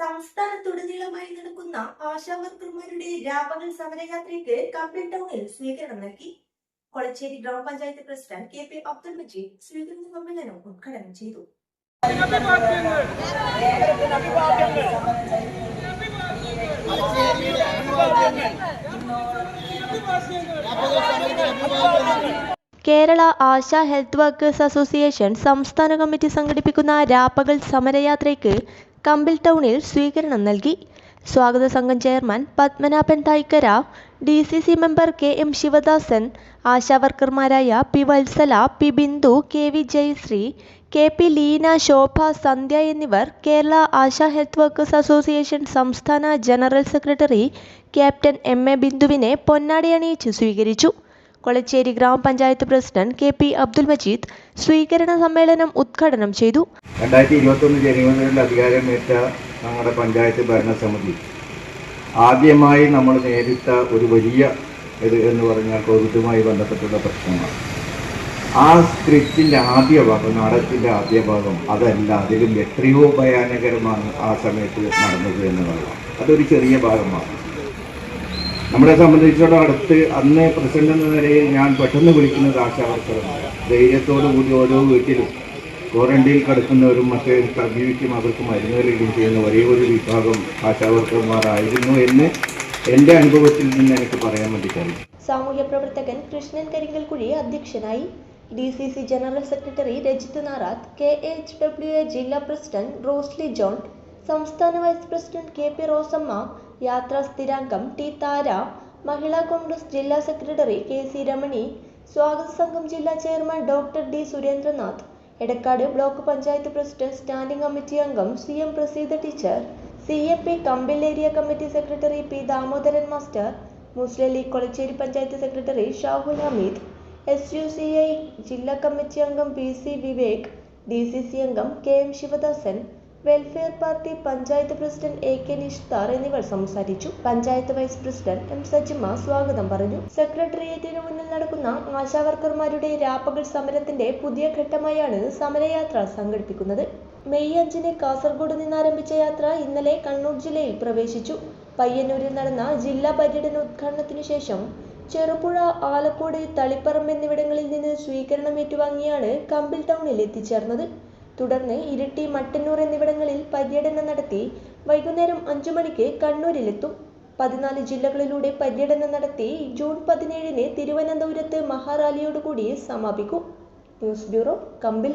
സംസ്ഥാനത്തുടനീളമായി നടക്കുന്ന ആശാ വർക്കർമാരുടെ രാപകൽ സമരയാത്രയ്ക്ക് കമ്പിൾ ടൗണിൽ സ്വീകരണം നൽകി. കൊളച്ചേരി ഗ്രാമപഞ്ചായത്ത് president K P Abdul Majeed സ്വീകരണ സമ്മേളനം ഉദ്ഘാടനം ചെയ്തു. Kerala Asha health workers association സംസ്ഥാന കമ്മിറ്റി സംഘടിപ്പിക്കുന്ന രാപ്പകൽ സമരയാത്രയ്ക്ക് കമ്പിൽ ടൗണിൽ സ്വീകരണം നൽകി. സ്വാഗത സംഘം chairman Padmanabhan Thaikkara D C C member K M Sivadasan ആശാവർക്കർമാരായ P Vatsala P Bindu K V Jayashree K P Leena Shobha Sandhya എന്നിവർ Kerala Asha health workers association സംസ്ഥാന general secretary captain M A ബിന്ദുവിനെ പൊന്നാടി അണിയിച്ച് സ്വീകരിച്ചു. കൊളച്ചേരി ഗ്രാമപഞ്ചായത്ത് president K P Abdul Majeed സ്വീകരണ സമ്മേളനം ഉദ്ഘാടനം ചെയ്തു. രണ്ടായിരത്തി ഇരുപത്തൊന്ന് ജനുവരിയിൽ അധികാരമേറ്റ ഞങ്ങളുടെ പഞ്ചായത്ത് ഭരണസമിതി. ആദ്യമായി നമ്മൾ നേരിട്ട ഒരു വലിയ ഇത് എന്ന് പറഞ്ഞാൽ കോവിഡുമായി ബന്ധപ്പെട്ടുള്ള പ്രശ്നമാണ്. ആ സ്ക്രിപ്റ്റിന്റെ ആദ്യ ഭാഗം നാടകത്തിന്റെ ആദ്യ ഭാഗം അതല്ല അതിലും എത്രയോ ഭയാനകരമാണ് ആ സമയത്ത് നടന്നത് എന്നുള്ളത്. അതൊരു ചെറിയ ഭാഗമാണ്. നമ്മളെ സംബന്ധിച്ചിടത്തോളം അടുത്ത് അന്ന് പ്രസിഡന്റ് എന്ന നിലയിൽ ഞാൻ പെട്ടെന്ന് വിളിക്കുന്നത് ആശാവർക്കറാണ് ധൈര്യത്തോടു കൂടി ഓരോ വീട്ടിലും ക്വാറന്റൈനിൽ കിടക്കുന്നവരും മറ്റ് സജീവിക്കും അവർക്ക് മരുന്ന് നൽകുകയും ചെയ്യുന്ന ഒരേ ഒരു വിഭാഗം ആശാവർക്കർമാരായിരുന്നു എന്ന് എന്റെ അനുഭവത്തിൽ നിന്ന് എനിക്ക് പറയാൻ വേണ്ടി കഴിയും സാമൂഹ്യ പ്രവർത്തകൻ കൃഷ്ണൻ കരിങ്കൽക്കുഴി അധ്യക്ഷനായി D C C general secretary Rajith Narath K H W A ജില്ലാ പ്രസിഡന്റ് റോസ്ലി ജോൺ സംസ്ഥാന vice president K P Rosamma യാത്രാ സ്ഥിരാംഗം ടി താര മഹിളാ കോൺഗ്രസ് ജില്ലാ സെക്രട്ടറി കെ സി രമണി സ്വാഗത സംഘം ജില്ലാ chairman doctor D Surendranath Edakkad block panchayat president standing committee അംഗം C M Praseetha teacher C A P Kambil area committee secretary P Damodaran master Muslim League Kolachery panchayat secretary Shahul Hameed S U C I ജില്ലാ committee അംഗം P C Vivek D C C അംഗം K M Sivadasan welfare party panchayat president A K Nishtar എന്നിവർ സംസാരിച്ചു. Panchayat vice president M Sajima സ്വാഗതം പറഞ്ഞു. സെക്രട്ടേറിയറ്റിന് മുന്നിൽ നടക്കുന്ന ആശാവർക്കർമാരുടെ രാപ്പകൽ സമരത്തിന്റെ പുതിയ ഘട്ടമായാണ് സമരയാത്ര സംഘടിപ്പിക്കുന്നത്. മെയ് അഞ്ചിന് കാസർഗോഡ് നിന്ന് ആരംഭിച്ച യാത്ര ഇന്നലെ കണ്ണൂർ ജില്ലയിൽ പ്രവേശിച്ചു. പയ്യന്നൂരിൽ നടന്ന ജില്ലാ പര്യടന ഉദ്ഘാടനത്തിനു ശേഷം ചെറുപുഴ ആലക്കോട് തളിപ്പറമ്പ് എന്നിവിടങ്ങളിൽ നിന്ന് സ്വീകരണം ഏറ്റുവാങ്ങിയാണ് കമ്പിൽ ടൗണിൽ എത്തിച്ചേർന്നത്. തുടർന്ന് ഇരിട്ടി മട്ടന്നൂർ എന്നിവിടങ്ങളിൽ പര്യടനം നടത്തി വൈകുന്നേരം അഞ്ചു മണിക്ക് കണ്ണൂരിലെത്തും. പതിനാല് ജില്ലകളിലൂടെ പര്യടനം നടത്തി ജൂൺ പതിനേഴിന് തിരുവനന്തപുരത്ത് മഹാറാലിയോടുകൂടി സമാപിക്കും. ന്യൂസ് ബ്യൂറോ കമ്പിൽ.